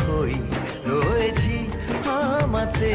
খই রয়েছি আমাতে।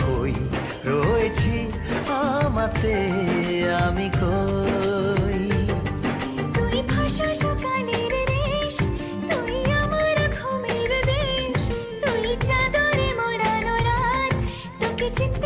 খই রয়েছি আমাতে, আমি কই? তুই ভাষা সকালের রেশ তুই আমার ঘুমের দেশ, তুই চাদরে মোড়ানো রাত, তোকে চিনতে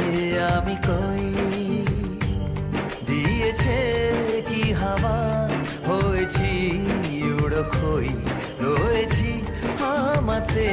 খই রয়েছি আমাতে।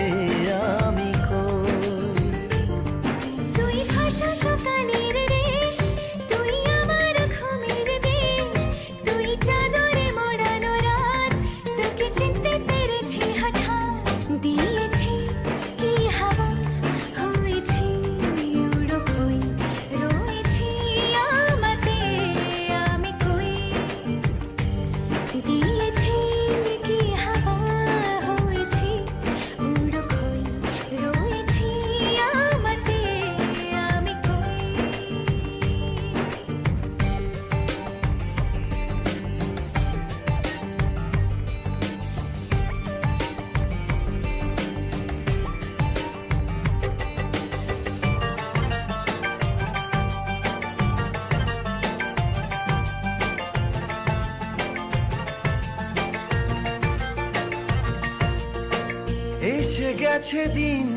গেছে দিন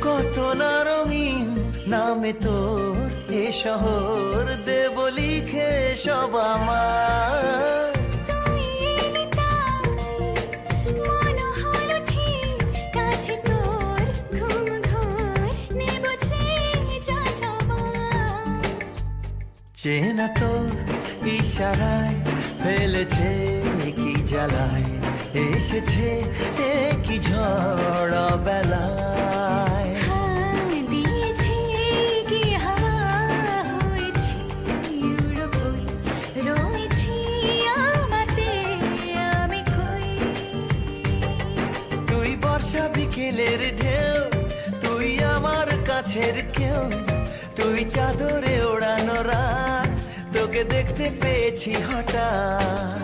কত না রঙিন নামে তোর এ শহর দেব লিখে সব আমার। চেনা তোর ইশারায় ফেলেছে কি জ্বালায় এসেছে কি ঝড় বেলায়। তুই বর্ষা বিকেলের ঢেউ তুই আমার কাছের কেউ তুই চাদরে ওড়ানো রাত তোকে দেখতে পেয়েছি হঠাৎ।